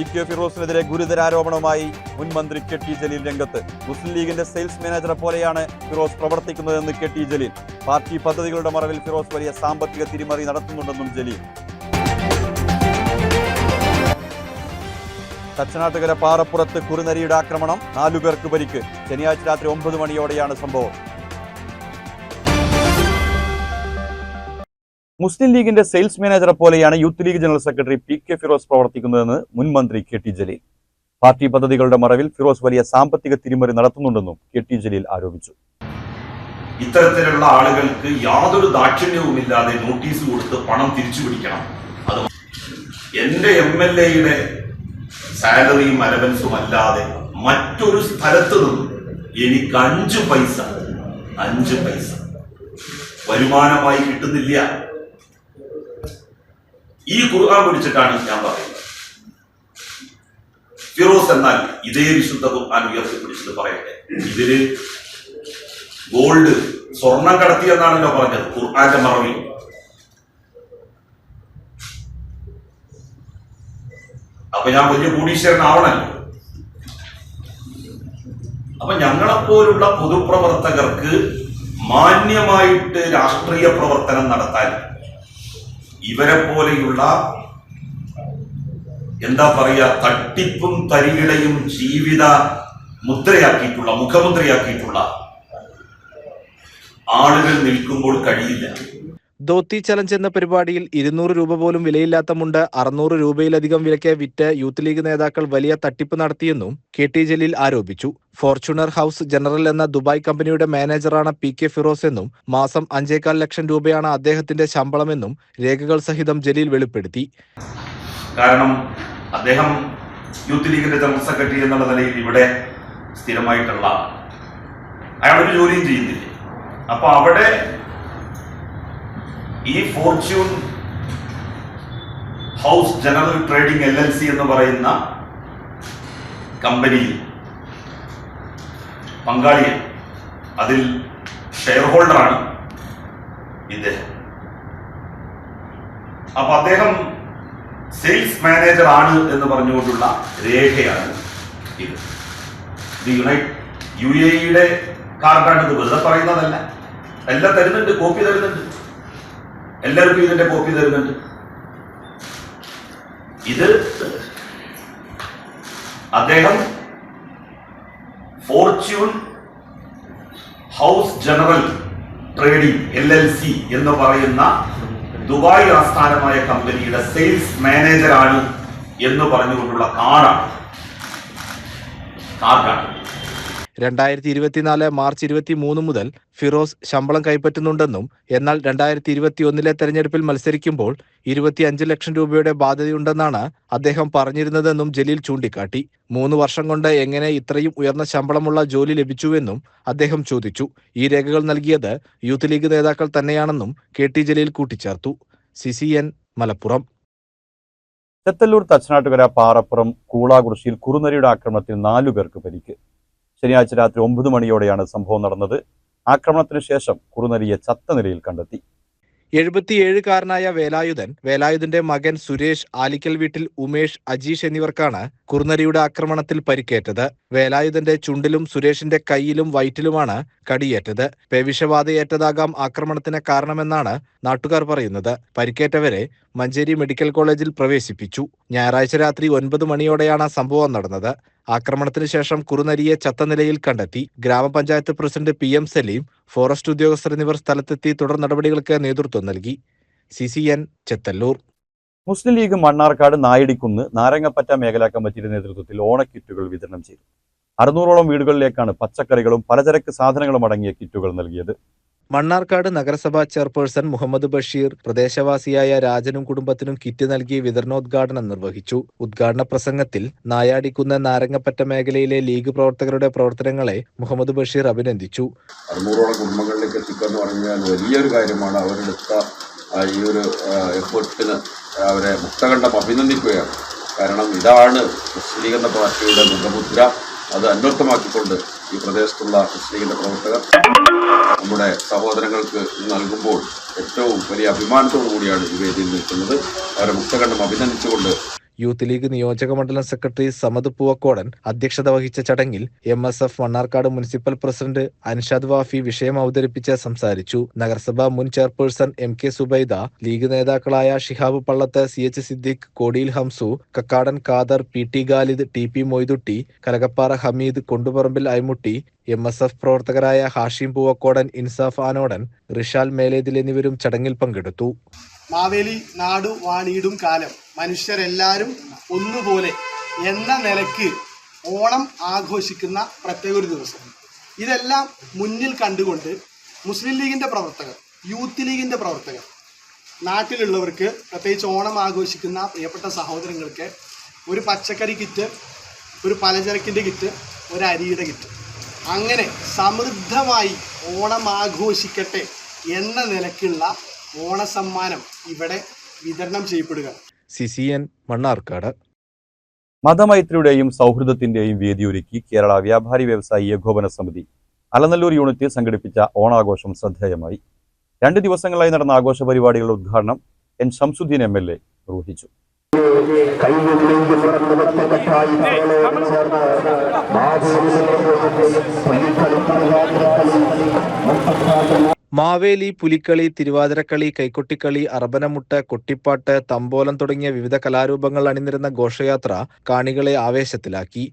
E K ഫിറോസിനെതിരെ ഗുരുതര ആരോപണവുമായി മുൻ മന്ത്രി കെ ടി ജലീൽ രംഗത്ത്. മുസ്ലിം ലീഗിന്റെ സെയിൽസ് മാനേജറെ പോലെയാണ് ഫിറോസ് പ്രവർത്തിക്കുന്നതെന്ന് കെ ടി ജലീൽ. പാർട്ടി പദ്ധതികളുടെ മറവിൽ ഫിറോസ് വലിയ സാമ്പത്തിക തിരിമറി നടത്തുന്നുണ്ടെന്നും ജലീൽ. തച്ചനാട്ടുകര പാറപ്പുറത്ത് കുറുനരിയുടെ ആക്രമണം നാലുപേർക്ക് പരിക്ക്. ശനിയാഴ്ച രാത്രി ഒമ്പത് മണിയോടെയാണ് സംഭവം. മുസ്ലിം ലീഗിന്റെ സെയിൽസ് മാനേജറെ പോലെയാണ് youth league general secretary P K Firoz പ്രവർത്തിക്കുന്നതെന്ന് മുൻ മന്ത്രി കെ ടി ജലീൽ. പാർട്ടി പദ്ധതികളുടെ മറവിൽ ഫിറോസ് വലിയ സാമ്പത്തിക തിരിമറി നടത്തുന്നുണ്ടെന്നും കെ ടി ജലീൽ ആരോപിച്ചു. ഇത്തരത്തിലുള്ള ആളുകൾക്ക് യാതൊരു ദാക്ഷിണ്യവുമില്ലാതെ നോട്ടീസ് കൊടുത്ത് പണം തിരിച്ചു പിടിക്കണം. അത് എന്റെ എം എൽ എയുടെ സാലറിയും അലവൻസും അല്ലാതെ മറ്റൊരു സ്ഥലത്ത് നിന്നും എനിക്ക് അഞ്ച് പൈസ അഞ്ച് പൈസ വരുമാനമായി കിട്ടുന്നില്ല. ഈ ഖുർആൻ പിടിച്ചിട്ടാണ് ഞാൻ പറയുന്നത്. ഫിറോസ് എന്നാൽ ഇതേ വിശുദ്ധ ഖുർആൻ ഉയർത്തിപ്പിടിച്ചത് പറയട്ടെ. ഇതിൽ ഗോൾഡ് സ്വർണം കടത്തി എന്നാണ് എന്നാണല്ലോ പറഞ്ഞത്. ഖുർആന്റെ മറവിൽ അപ്പൊ ഞാൻ വലിയ കോടീശ്വരനാവണല്ലോ. അപ്പൊ ഞങ്ങളെപ്പോലുള്ള പൊതുപ്രവർത്തകർക്ക് മാന്യമായിട്ട് രാഷ്ട്രീയ പ്രവർത്തനം നടത്താൻ ഇവരെ പോലെയുള്ള എന്താ പറയുക തട്ടിപ്പും തരികിടയും ജീവിത മുദ്രയാക്കിയിട്ടുള്ള മുഖമുദ്രയാക്കിയിട്ടുള്ള ആളുകൾ നിൽക്കുമ്പോൾ കഴിയില്ല. ധോത്തി ചലഞ്ച് എന്ന പരിപാടിയിൽ ഇരുന്നൂറ് രൂപ പോലും വിലയില്ലാത്ത മുണ്ട് അറുന്നൂറ് രൂപയിലധികം വിലയ്ക്ക് വിറ്റ് യൂത്ത് ലീഗ് നേതാക്കൾ വലിയ തട്ടിപ്പ് നടത്തിയെന്നും കെ ടി ജലീൽ ആരോപിച്ചു. ഫോർച്യൂണർ ഹൗസ് ജനറൽ എന്ന ദുബായ് കമ്പനിയുടെ മാനേജറാണ് പി കെ ഫിറോസ് എന്നും മാസം അഞ്ചേകാൽ ലക്ഷം രൂപയാണ് അദ്ദേഹത്തിന്റെ ശമ്പളമെന്നും രേഖകൾ സഹിതം ജലീൽ വെളിപ്പെടുത്തി. കാരണം അദ്ദേഹം യൂത്ത് ലീഗിന്റെ ജനറൽ സെക്രട്ടറി എന്നുള്ള നിലയിൽ ഇവിടെ സ്ഥിരമായിട്ടുള്ള അയാളൊരു ജോലിയും ചെയ്യുന്നില്ല. അപ്പൊ അവിടെ ഈ fortune house general trading L L C എന്ന് പറയുന്ന കമ്പനിയിൽ പങ്കാളിയാണ് അതിൽ ഷെയർ ഹോൾഡറാണ് ഇദ്ദേഹം. അപ്പൊ അദ്ദേഹം സെയിൽസ് മാനേജർ ആണ് എന്ന് പറഞ്ഞുകൊണ്ടുള്ള രേഖയാണ് ഇത്. ദി യുണൈറ്റ് യു എ ഇയുടെ കാർഡാണ് ഇത് വെറുതെ പറയുന്നതല്ല. എല്ലാം തരുന്നുണ്ട് കോപ്പി തരുന്നുണ്ട്. എല്ലാവർക്കും ഇതിന്റെ കോപ്പി തരുന്നുണ്ട്. ഇത് അദ്ദേഹം fortune house general trading L L C എന്ന് പറയുന്ന ദുബായ് ആസ്ഥാനമായ കമ്പനിയുടെ സെയിൽസ് മാനേജറാണ് എന്ന് പറഞ്ഞുകൊണ്ടുള്ള കാർഡാണ്. കാർഡാണ്. രണ്ടായിരത്തി ഇരുപത്തിനാല് മാർച്ച് ഇരുപത്തി മൂന്ന് മുതൽ ഫിറോസ് ശമ്പളം കൈപ്പറ്റുന്നുണ്ടെന്നും എന്നാൽ രണ്ടായിരത്തി ഇരുപത്തിയൊന്നിലെ തെരഞ്ഞെടുപ്പിൽ മത്സരിക്കുമ്പോൾ ഇരുപത്തിയഞ്ച് ലക്ഷം രൂപയുടെ ബാധ്യതയുണ്ടെന്നാണ് അദ്ദേഹം പറഞ്ഞിരുന്നതെന്നും ജലീൽ ചൂണ്ടിക്കാട്ടി. മൂന്ന് വർഷം കൊണ്ട് എങ്ങനെ ഇത്രയും ഉയർന്ന ശമ്പളമുള്ള ജോലി ലഭിച്ചുവെന്നും അദ്ദേഹം ചോദിച്ചു. ഈ രേഖകൾ നൽകിയത് യൂത്ത് ലീഗ് നേതാക്കൾ തന്നെയാണെന്നും കെ ടി ജലീൽ കൂട്ടിച്ചേർത്തു. C C N Malappuram. Chethallur Thachanattukara Parappuram കൂളാകുറിശിയിൽ കുറുനരിയുടെ ആക്രമണത്തിൽ നാലുപേർക്ക് പരിക്ക്. ശനിയാഴ്ച രാത്രി ഒമ്പത് മണിയോടെയാണ് സംഭവം നടന്നത്. ആക്രമണത്തിന് ശേഷം കുറുനരിയെ ചത്ത നിലയിൽ കണ്ടെത്തി. എഴുപത്തിയേഴുകാരനായ വേലായുധൻ വേലായുധന്റെ മകൻ സുരേഷ് ആലിക്കൽ വീട്ടിൽ ഉമേഷ് അജീഷ് എന്നിവർക്കാണ് കുറുനരിയുടെ ആക്രമണത്തിൽ പരിക്കേറ്റത്. വേലായുധന്റെ ചുണ്ടിലും സുരേഷിന്റെ കൈയിലും വയറ്റിലുമാണ് കടിയേറ്റത്. പേവിഷബാധയേറ്റതാകാം ആക്രമണത്തിന് കാരണമെന്നാണ് നാട്ടുകാർ പറയുന്നത്. പരിക്കേറ്റവരെ മഞ്ചേരി മെഡിക്കൽ കോളേജിൽ പ്രവേശിപ്പിച്ചു. ഞായറാഴ്ച രാത്രി ഒൻപത് മണിയോടെയാണ് സംഭവം നടന്നത്. ആക്രമണത്തിന് ശേഷം കുറുനരിയെ ചത്ത നിലയിൽ കണ്ടെത്തി. ഗ്രാമപഞ്ചായത്ത് president P M Saleem forest ഉദ്യോഗസ്ഥർ എന്നിവർ സ്ഥലത്തെത്തി തുടർ നടപടികൾക്ക് നേതൃത്വം നൽകി. C C N Chethallur. Muslim league Mannarkkad Nayadikkunnu Narangappatta മേഖലാ കമ്മിറ്റിയുടെ നേതൃത്വത്തിൽ ഓണക്കിറ്റുകൾ വിതരണം ചെയ്തു. അറുന്നൂറോളം വീടുകളിലേക്കാണ് പച്ചക്കറികളും പലചരക്ക് സാധനങ്ങളും അടങ്ങിയ കിറ്റുകൾ നൽകിയത്. മണ്ണാർക്കാട് നഗരസഭാ ചെയർപേഴ്സൺ മുഹമ്മദ് ബഷീർ പ്രദേശവാസിയായ രാജനും കുടുംബത്തിനും കിറ്റ് നൽകി വിതരണോദ്ഘാടനം നിർവഹിച്ചു. ഉദ്ഘാടന പ്രസംഗത്തിൽ നായാടിക്കുന്ന നാരങ്ങപ്പറ്റ മേഖലയിലെ ലീഗ് പ്രവർത്തകരുടെ പ്രവർത്തനങ്ങളെ മുഹമ്മദ് ബഷീർ അഭിനന്ദിച്ചു. അറുന്നൂറോളം കുടുംബങ്ങളിലേക്ക് എത്തിക്കുക എന്ന് പറഞ്ഞാൽ വലിയൊരു കാര്യമാണ്. അവരെടുത്ത ഈ ഒരു എഫേർട്ടിന് അവരെ മുക്തകണ്ഠം അഭിനന്ദിക്കുകയാണ്. കാരണം ഇതാണ് മുസ്ലിം പാർട്ടിയുടെ മുഖമുദ്ര. അത് അന്വർത്ഥമാക്കിക്കൊണ്ട് ഈ പ്രദേശത്തുള്ള മുസ്ലിം ലീഗിന്റെ പ്രവർത്തകർ നമ്മുടെ സഹോദരങ്ങൾക്ക് നൽകുമ്പോൾ ഏറ്റവും വലിയ അഭിമാനത്തോടു കൂടിയാണ് ഈ വേദിയിൽ നിൽക്കുന്നത്. അവരെ മുക്തകണ്ഠം അഭിനന്ദിച്ചുകൊണ്ട് യൂത്ത് ലീഗ് നിയോജക മണ്ഡലം സെക്രട്ടറി സമദ് പൂവക്കോടൻ അധ്യക്ഷത വഹിച്ച ചടങ്ങിൽ M S F Mannarkkad municipal president Anshad Wafi വിഷയം അവതരിപ്പിച്ച് സംസാരിച്ചു. നഗരസഭാ മുൻ chairperson M K Subaida league നേതാക്കളായ Shihab Pallath C H Siddique Kodiyil Hamsu Kakkadan Khader P T Khalid T P Moythutty Kalakappara Hameed Konduparambil Aimutty M S F പ്രവർത്തകരായ ഹാഷിം പൂവക്കോടൻ ഇൻസാഫ് ആനോടൻ റിഷാൽ മേലേതിൽ എന്നിവരും ചടങ്ങിൽ പങ്കെടുത്തു. മാവേലി നാടു വാണീടും കാലം മനുഷ്യരെല്ലാവരും ഒന്നുപോലെ എന്ന നിലയ്ക്ക് ഓണം ആഘോഷിക്കുന്ന പ്രത്യേക ഒരു ദിവസം. ഇതെല്ലാം മുന്നിൽ കണ്ടുകൊണ്ട് മുസ്ലിം ലീഗിന്റെ പ്രവർത്തകർ യൂത്ത് ലീഗിന്റെ പ്രവർത്തകർ നാട്ടിലുള്ളവർക്ക് പ്രത്യേകിച്ച് ഓണം ആഘോഷിക്കുന്ന പ്രിയപ്പെട്ട സഹോദരങ്ങൾക്ക് ഒരു പച്ചക്കറി കിറ്റ് ഒരു പലചരക്കിന്റെ കിറ്റ് ഒരു അരിയുടെ കിറ്റ്. അങ്ങനെ സമൃദ്ധമായി ഓണം ആഘോഷിക്കട്ടെ എന്ന നിലയ്ക്കുള്ള ഓണസമ്മാനം ഇവിടെ വിതരണം ചെയ്യപ്പെടുക. C C N Mannarkkad. മതമൈത്രിയുടെയും സൗഹൃദത്തിന്റെയും വേദിയൊരുക്കി കേരള വ്യാപാരി വ്യവസായി ഏകോപന സമിതി അലനല്ലൂർ യൂണിറ്റ് സംഘടിപ്പിച്ച ഓണാഘോഷം ശ്രദ്ധേയമായി. രണ്ട് ദിവസങ്ങളായി നടന്ന ആഘോഷ പരിപാടികളുടെ ഉദ്ഘാടനം N Shamsudheen M L A നിർവഹിച്ചു. മാവേലി പുലിക്കളി തിരുവാതിരക്കളി കൈക്കൊട്ടിക്കളി അറബനമുട്ട് കൊട്ടിപ്പാട്ട് തമ്പോലം തുടങ്ങിയ വിവിധ കലാരൂപങ്ങൾ അണിനിരുന്ന ഘോഷയാത്ര കാണികളെ ആവേശത്തിലാക്കി.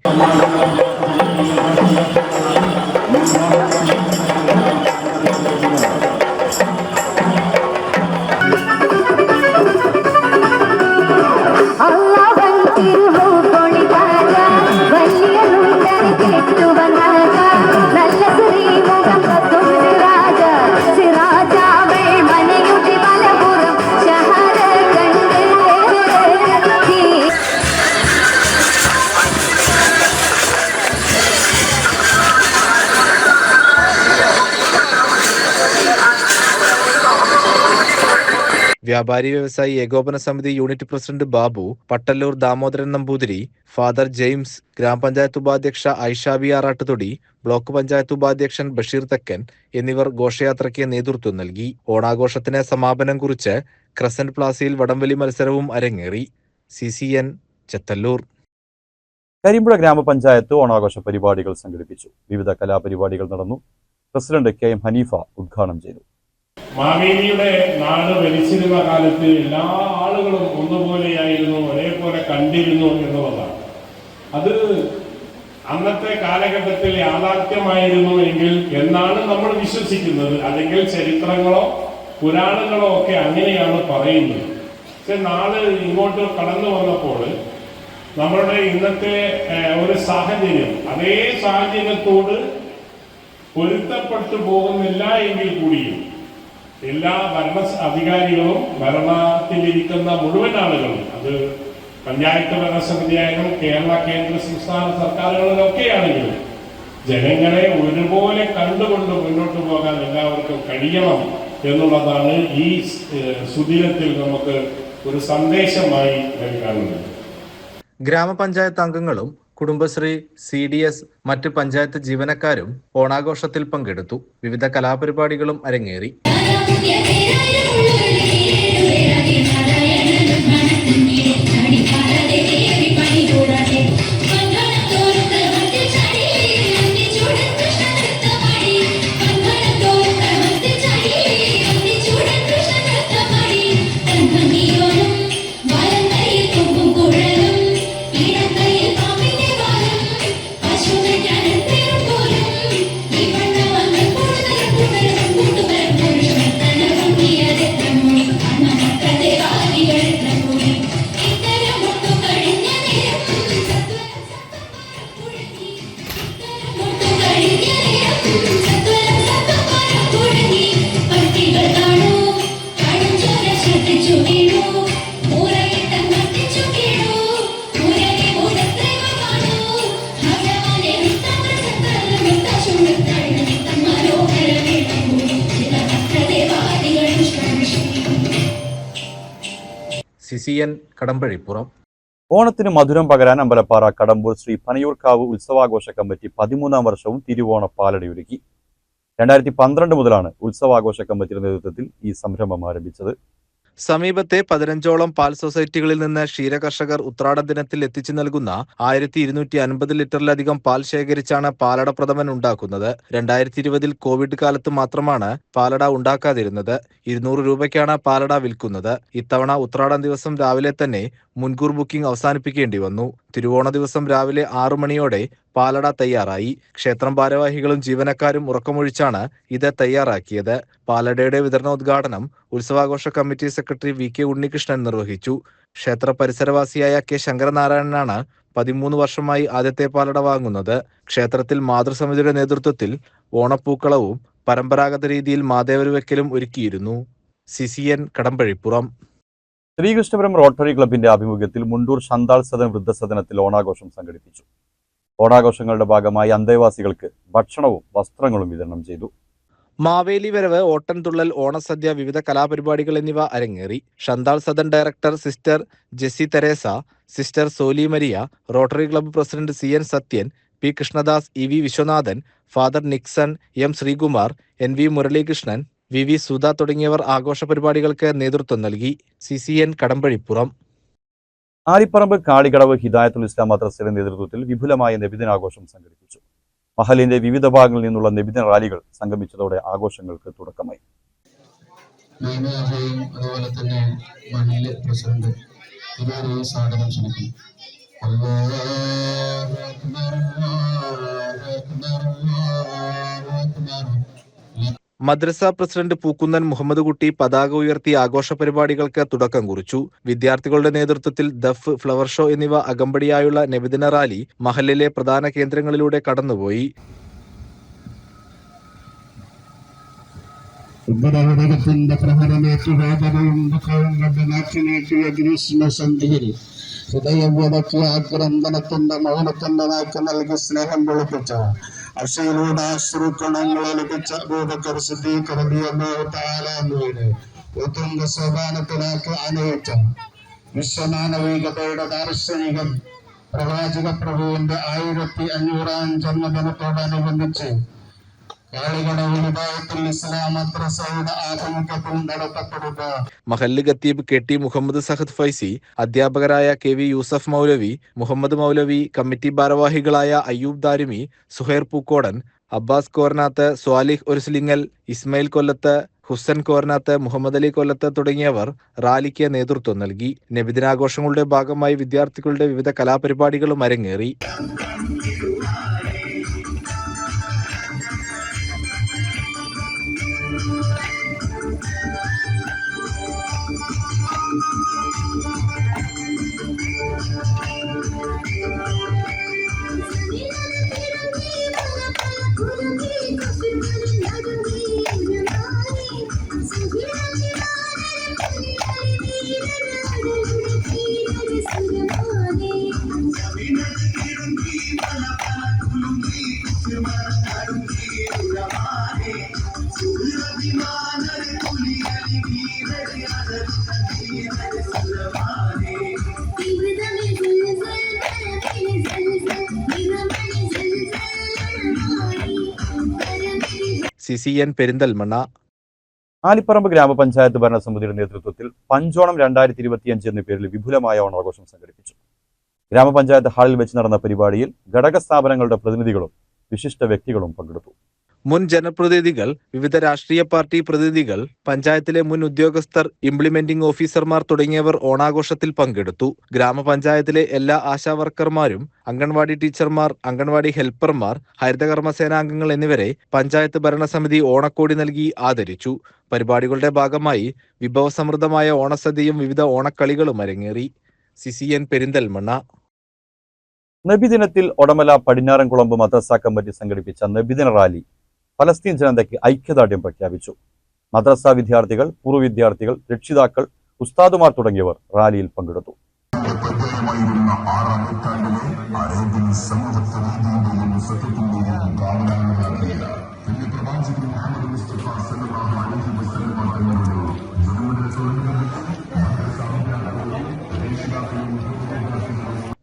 വ്യാപാരി വ്യവസായി ഏകോപന സമിതി unit president Babu Pattallur Damodaran Namboothiri father James ഗ്രാമപഞ്ചായത്ത് ഉപാധ്യക്ഷ ഐഷാബി ആറാട്ടുതൊടി ബ്ലോക്ക് പഞ്ചായത്ത് ഉപാധ്യക്ഷൻ ബഷീർ തക്കൻ എന്നിവർ ഘോഷയാത്രയ്ക്ക് നേതൃത്വം നൽകി. ഓണാഘോഷത്തിന് സമാപനം കുറിച്ച് ക്രസന്റ് പ്ലാസയിൽ വടംവലി മത്സരവും അരങ്ങേറി. C C N Chethallur. Karimpuzha ഗ്രാമപഞ്ചായത്ത് ഓണാഘോഷ പരിപാടികൾ സംഘടിപ്പിച്ചു. വിവിധ കലാപരിപാടികൾ നടന്നു. പ്രസിഡന്റ് കെ എം ഹനീഫ ഉദ്ഘാടനം ചെയ്തു. മാവേലിയുടെ നാട് ഭരിച്ചിരുന്ന കാലത്ത് എല്ലാ ആളുകളും ഒന്നുപോലെയായിരുന്നു ഒരേപോലെ കണ്ടിരുന്നു എന്നുള്ളതാണ്. അത് അന്നത്തെ കാലഘട്ടത്തിൽ യാഥാർത്ഥ്യമായിരുന്നു എങ്കിൽ എന്നാണ് നമ്മൾ വിശ്വസിക്കുന്നത്. അല്ലെങ്കിൽ ചരിത്രങ്ങളോ പുരാണങ്ങളോ ഒക്കെ അങ്ങനെയാണ് പറയുന്നത്. പക്ഷെ നാൾ ഇങ്ങോട്ട് കടന്നു വന്നപ്പോൾ നമ്മളുടെ ഇന്നത്തെ ഒരു സാഹചര്യം അതേ സാഹചര്യത്തോട് പൊരുത്തപ്പെട്ടു പോകുന്നില്ല എങ്കിൽ കൂടിയും എല്ലാ ഭരണ അധികാരികളും ഭരണത്തിലിരിക്കുന്ന മുഴുവൻ ആളുകളും അത് പഞ്ചായത്ത് ഭരണസമിതി ആയാലും കേരള കേന്ദ്ര സംസ്ഥാന സർക്കാരുകളിലൊക്കെയാണെങ്കിലും ജനങ്ങളെ ഒരുപോലെ കണ്ടുകൊണ്ട് മുന്നോട്ട് പോകാൻ എല്ലാവർക്കും കഴിയണം എന്നുള്ളതാണ് ഈ സുദിനത്തിൽ നമുക്ക് ഒരു സന്ദേശമായി നൽകാനുള്ളത്. ഗ്രാമപഞ്ചായത്ത് അംഗങ്ങളും കുടുംബശ്രീ സി ഡി എസ് മറ്റ് പഞ്ചായത്ത് ജീവനക്കാരും ഓണാഘോഷത്തിൽ പങ്കെടുത്തു. വിവിധ കലാപരിപാടികളും അരങ്ങേറി ും. C C N Kadambazhipuram. ഓണത്തിന് മധുരം പകരാൻ അമ്പലപ്പാറ കടമ്പൂർ ശ്രീ പനയൂർക്കാവ് ഉത്സവാഘോഷ കമ്മിറ്റി പതിമൂന്നാം വർഷവും തിരുവോണ പാലടിയൊരുക്കി. രണ്ടായിരത്തി പന്ത്രണ്ട് മുതലാണ് ഉത്സവാഘോഷ കമ്മിറ്റിയുടെ നേതൃത്വത്തിൽ ഈ സംരംഭം ആരംഭിച്ചത്. സമീപത്തെ പതിനഞ്ചോളം പാൽ സൊസൈറ്റികളിൽ നിന്ന് ക്ഷീരകർഷകർ ഉത്രാട ദിനത്തിൽ എത്തിച്ചു നൽകുന്ന ആയിരത്തി ഇരുന്നൂറ്റി അൻപത് ലിറ്ററിലധികം പാൽ ശേഖരിച്ചാണ് പാലട പ്രഥമൻ ഉണ്ടാക്കുന്നത്. രണ്ടായിരത്തി ഇരുപതിൽ കോവിഡ് കാലത്ത് മാത്രമാണ് പാലട ഉണ്ടാക്കാതിരുന്നത്. ഇരുന്നൂറ് രൂപയ്ക്കാണ് പാലട വിൽക്കുന്നത്. ഇത്തവണ ഉത്രാടം ദിവസം രാവിലെ തന്നെ മുൻകൂർ ബുക്കിംഗ് അവസാനിപ്പിക്കേണ്ടി വന്നു. തിരുവോണ ദിവസം രാവിലെ ആറു മണിയോടെ പാലട തയ്യാറായി. ക്ഷേത്രം ഭാരവാഹികളും ജീവനക്കാരും ഉറക്കമൊഴിച്ചാണ് ഇത് തയ്യാറാക്കിയത്. പാലടയുടെ വിതരണോദ്ഘാടനം ഉത്സവാഘോഷ committee secretary V K Unnikrishnan നിർവഹിച്ചു. ക്ഷേത്ര പരിസരവാസിയായ കെ ശങ്കരനാരായണനാണ് പതിമൂന്ന് വർഷമായി ആദ്യത്തെ പാലട വാങ്ങുന്നത്. ക്ഷേത്രത്തിൽ മാതൃസമിതിയുടെ നേതൃത്വത്തിൽ ഓണപ്പൂക്കളവും പരമ്പരാഗത രീതിയിൽ മാതേവര് വെക്കലും ഒരുക്കിയിരുന്നു സിസിയൻ കടമ്പഴിപ്പുറം. ശ്രീകൃഷ്ണപുരം റോട്ടറി ക്ലബിന്റെ ആഭിമുഖ്യത്തിൽ മുണ്ടൂർ ശന്താൾ സദൻ വൃദ്ധസദനത്തിൽ ഓണാഘോഷം സംഘടിപ്പിച്ചു. ഓണാഘോഷങ്ങളുടെ ഭാഗമായി അന്തേവാസികൾക്ക് ഭക്ഷണവും വസ്ത്രങ്ങളും വിതരണം ചെയ്തു. മാവേലി വരവ് ഓട്ടൻതുള്ളൽ ഓണസദ്യ വിവിധ കലാപരിപാടികൾ എന്നിവ അരങ്ങേറി. Shanthal Sadan director sister Jessy Theresa sister Soly Maria Rotary club president C N Sathyan P Krishnadas E V Viswanathan father Nixon M Sreekumar N V Muraleekrishnan V V Sudha തുടങ്ങിയവർ ആഘോഷ പരിപാടികൾക്ക് നേതൃത്വം നൽകി. C C N Kadambazhipuram. Alipparamba Kalikadavu Hidayathul Islam മദ്രസയുടെ നേതൃത്വത്തിൽ വിപുലമായ നബിദിനാഘോഷം സംഘടിപ്പിച്ചു. മഹലിന്റെ വിവിധ ഭാഗങ്ങളിൽ നിന്നുള്ള നബിദിന റാലികൾ സംഗമിച്ചതോടെ ആഘോഷങ്ങൾക്ക് തുടക്കമായി. അതുപോലെ തന്നെ മഹലിലെ പ്രസിഡന്റ് ഇരുവരെയും സ്വാഗതം അക്ബർ, അക്ബർ, അക്ബർ. മദ്രസ പ്രസിഡന്റ് പൂക്കുന്നൻ മുഹമ്മദ് കുട്ടി പതാക ഉയർത്തി ആഘോഷ പരിപാടികൾക്ക് തുടക്കം കുറിച്ചു. വിദ്യാർത്ഥികളുടെ നേതൃത്വത്തിൽ ദഫ് ഫ്ലവർ ഷോ എന്നിവ അകമ്പടിയായുള്ള നബിദിന റാലി മഹലിലെ പ്രധാന കേന്ദ്രങ്ങളിലൂടെ കടന്നുപോയി. ഗ്രീഷ്മസന്ധിയിൽ ഹൃദയവ്യതയ്ക്ക് ആക്രന്ദനത്തിന്റെ മൗനത്തിന്റെ നാക്ക് നൽകി സ്നേഹം വെളുപ്പിച്ച അക്ഷയിലൂടെ അശ്രുക്കണങ്ങൾ തആല സോപാനത്തിലാക്കി ആനയിച്ച വിശ്വമാനവികതയുടെ ദാർശനികം പ്രവാചക പ്രഭുവിന്റെ ആയിരത്തി അഞ്ഞൂറാം ജന്മദിനത്തോടനുബന്ധിച്ച് മഹല്ല് ഖത്തീബ് കെ ടി മുഹമ്മദ് സഹദ് ഫൈസി അധ്യാപകരായ കെ വി യൂസഫ് മൗലവി മുഹമ്മദ് മൗലവി കമ്മിറ്റി ഭാരവാഹികളായ അയ്യൂബ് ദാരിമി സുഹൈർ പൂക്കോടൻ അബ്ബാസ് കോർനാത്ത് സ്വാലിഹ് ഒരുസ്ലിങ്ങൽ ഇസ്മയിൽ കൊല്ലത്ത് ഹുസൻ കോർനാത്ത് മുഹമ്മദ് അലി കൊല്ലത്ത് തുടങ്ങിയവർ റാലിക്ക് നേതൃത്വം നൽകി. നബിദിനാഘോഷങ്ങളുടെ ഭാഗമായി വിദ്യാർത്ഥികളുടെ വിവിധ കലാപരിപാടികളും അരങ്ങേറി. C N Perinthalmanna. ആലിപ്പറമ്പ് ഗ്രാമപഞ്ചായത്ത് ഭരണസമിതിയുടെ നേതൃത്വത്തിൽ പഞ്ചോണം രണ്ടായിരത്തി ഇരുപത്തിയഞ്ച് എന്ന പേരിൽ വിപുലമായ ഓണാഘോഷം സംഘടിപ്പിച്ചു. ഗ്രാമപഞ്ചായത്ത് ഹാളിൽ വെച്ച് നടന്ന പരിപാടിയിൽ ഘടക സ്ഥാപനങ്ങളുടെ പ്രതിനിധികളും വിശിഷ്ട വ്യക്തികളും പങ്കെടുത്തു. മുൻ ജനപ്രതിനിധികൾ വിവിധ രാഷ്ട്രീയ പാർട്ടി പ്രതിനിധികൾ പഞ്ചായത്തിലെ മുൻ ഉദ്യോഗസ്ഥർ ഇംപ്ലിമെന്റിംഗ് ഓഫീസർമാർ തുടങ്ങിയവർ ഓണാഘോഷത്തിൽ പങ്കെടുത്തു. ഗ്രാമപഞ്ചായത്തിലെ എല്ലാ ആശാവർക്കർമാരും അംഗൻവാടി ടീച്ചർമാർ അംഗൻവാടി ഹെൽപ്പർമാർ ഹരിതകർമ്മ സേനാംഗങ്ങൾ എന്നിവരെ പഞ്ചായത്ത് ഭരണസമിതി ഓണക്കോടി നൽകി ആദരിച്ചു. പരിപാടികളുടെ ഭാഗമായി വിഭവസമൃദ്ധമായ ഓണസദ്യയും വിവിധ ഓണക്കളികളും അരങ്ങേറി. C C N Perinthalmanna. നബിദിനത്തിൽ Odamala Padinjarankulamb മദ്രസ കമ്മിറ്റി സംഘടിപ്പിച്ച നബിദിന റാലി ഫലസ്തീൻ ജനതയ്ക്ക് ഐക്യദാർഢ്യം പ്രഖ്യാപിച്ചു. മദ്രസ വിദ്യാർത്ഥികൾ പൂർവ വിദ്യാർത്ഥികൾ രക്ഷിതാക്കൾ ഉസ്താദുമാർ തുടങ്ങിയവർ റാലിയിൽ പങ്കെടുത്തു. പരിചയമായിരുന്ന ആറാം നൂറ്റാണ്ടിലെ അറേബ്യൻ സമൂഹത്തെ നീതിയുടെയും സത്യത്തിന്റെയും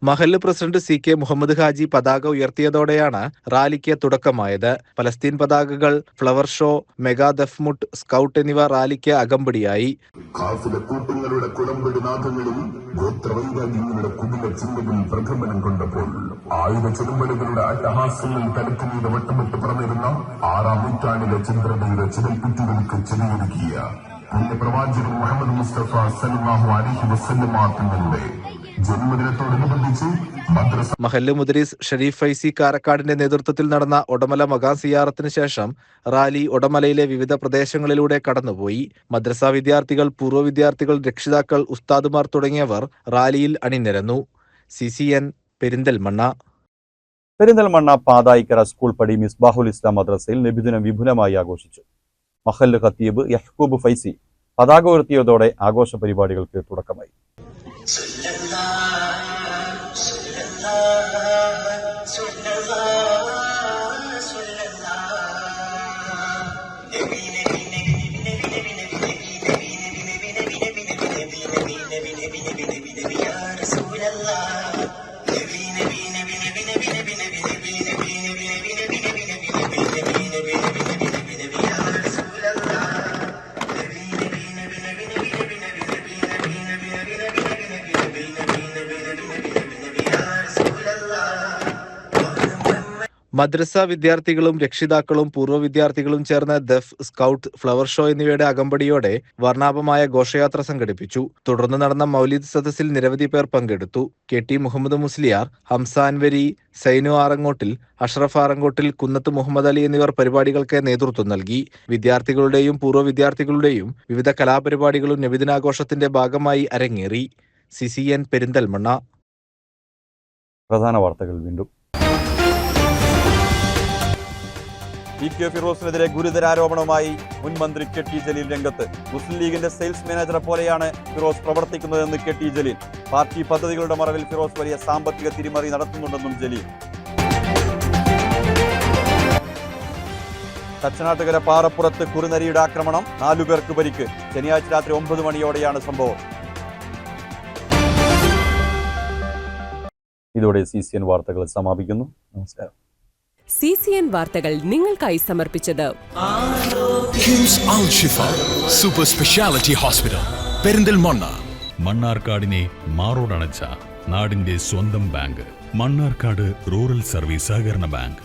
മഹല്ല് president C K Muhammad Haji പതാക ഉയർത്തിയതോടെയാണ് റാലിക്ക് തുടക്കമായത്. Palestine പതാകകൾ flower show mega Duffmuttu scout എന്നിവ റാലിക്ക് അകമ്പടിയായി. കൂട്ടങ്ങളുടെ കൊണ്ടപ്പോൾ ആയുധ പുണ്യപ്രവാചകൻ മുഹമ്മദ് മുസ്തഫ സലിമാഹു അലിഹി വസ്ല്ലമാ തങ്ങളുടെ ജന്മദിനത്തോടനുബന്ധിച്ച് മഹല്ല് മുദരീസ് ഷരീഫ് ഫൈസി കാരക്കാടിന്റെ നേതൃത്വത്തിൽ നടന്ന ഒടമല മകാ സിയാറത്തിന് ശേഷം റാലി ഒടമലയിലെ വിവിധ പ്രദേശങ്ങളിലൂടെ കടന്നുപോയി. മദ്രസ വിദ്യാർത്ഥികൾ പൂർവ വിദ്യാർത്ഥികൾ രക്ഷിതാക്കൾ ഉസ്താദുമാർ തുടങ്ങിയവർ റാലിയിൽ അണിനിരന്നു. C C N Perinthalmanna. Perinthalmanna Pathayikkara school പടി മിസ്ബാഹുൽ ഇസ്ലാം മദ്രസയിൽ നബിദിനം വിപുലമായി ആഘോഷിച്ചു. മഹല്ല് ഖത്തീബ് യഹ്കൂബ് ഫൈസി പതാക ഉയർത്തിയതോടെ ആഘോഷ പരിപാടികൾക്ക് തുടക്കമായി. Allah. മദ്രസ വിദ്യാർത്ഥികളും രക്ഷിതാക്കളും പൂർവ വിദ്യാർത്ഥികളും ചേർന്ന് ദഫ് സ്കൗട്ട് ഫ്ലവർ ഷോ എന്നിവയുടെ അകമ്പടിയോടെ വർണാഭമായ ഘോഷയാത്ര സംഘടിപ്പിച്ചു. തുടർന്ന് നടന്ന മൗലിദ് സദസ്സിൽ നിരവധി പേർ പങ്കെടുത്തു. കെ ടി മുഹമ്മദ് മുസ്ലിയാർ ഹംസാൻവരി സൈനു ആറങ്ങോട്ടിൽ അഷ്റഫ് ആറങ്ങോട്ടിൽ കുന്നത്ത് മുഹമ്മദ് അലി എന്നിവർ പരിപാടികൾക്ക് നേതൃത്വം നൽകി. വിദ്യാർത്ഥികളുടെയും പൂർവ വിദ്യാർത്ഥികളുടെയും വിവിധ കലാപരിപാടികളും നബിദിനാഘോഷത്തിന്റെ ഭാഗമായി അരങ്ങേറി. C C N Perinthalmanna. പ്രധാന വാർത്തകൾ വീണ്ടും ഇ കെ ഫിറോസിനെതിരെ ഗുരുതര ആരോപണവുമായി മുൻ മന്ത്രി കെ ടി ജലീൽ രംഗത്ത്. മുസ്ലിം ലീഗിന്റെ സെയിൽസ് മാനേജറെ പോലെയാണ് ഫിറോസ് പ്രവർത്തിക്കുന്നതെന്ന് കെ ടി ജലീൽ. പാർട്ടി പദ്ധതികളുടെ മറവിൽ ഫിറോസ് വലിയ സാമ്പത്തിക തിരിമറി നടത്തുന്നുണ്ടെന്നും ജലീൽ. തച്ചനാട്ടുകര പാറപ്പുറത്ത് കുറുനരിയുടെ ആക്രമണം നാലുപേർക്ക് പരിക്ക്. ശനിയാഴ്ച രാത്രി ഒമ്പത് മണിയോടെയാണ് സംഭവം. ഇതോടെ സി സി എൻ വാർത്തകൾ സമാപിക്കുന്നു. നമസ്കാരം. സി സി എൻ വാർത്തകൾ നിങ്ങൾക്കായി സമർപ്പിച്ചത് KIMS Al Shifa super speciality hospital Perinthalmanna. മണ്ണാർക്കാടിനെ മാറോടണച്ച നാടിന്റെ സ്വന്തം ബാങ്ക്. മണ്ണാർക്കാട് റൂറൽ സർവീസ് സഹകരണ ബാങ്ക്.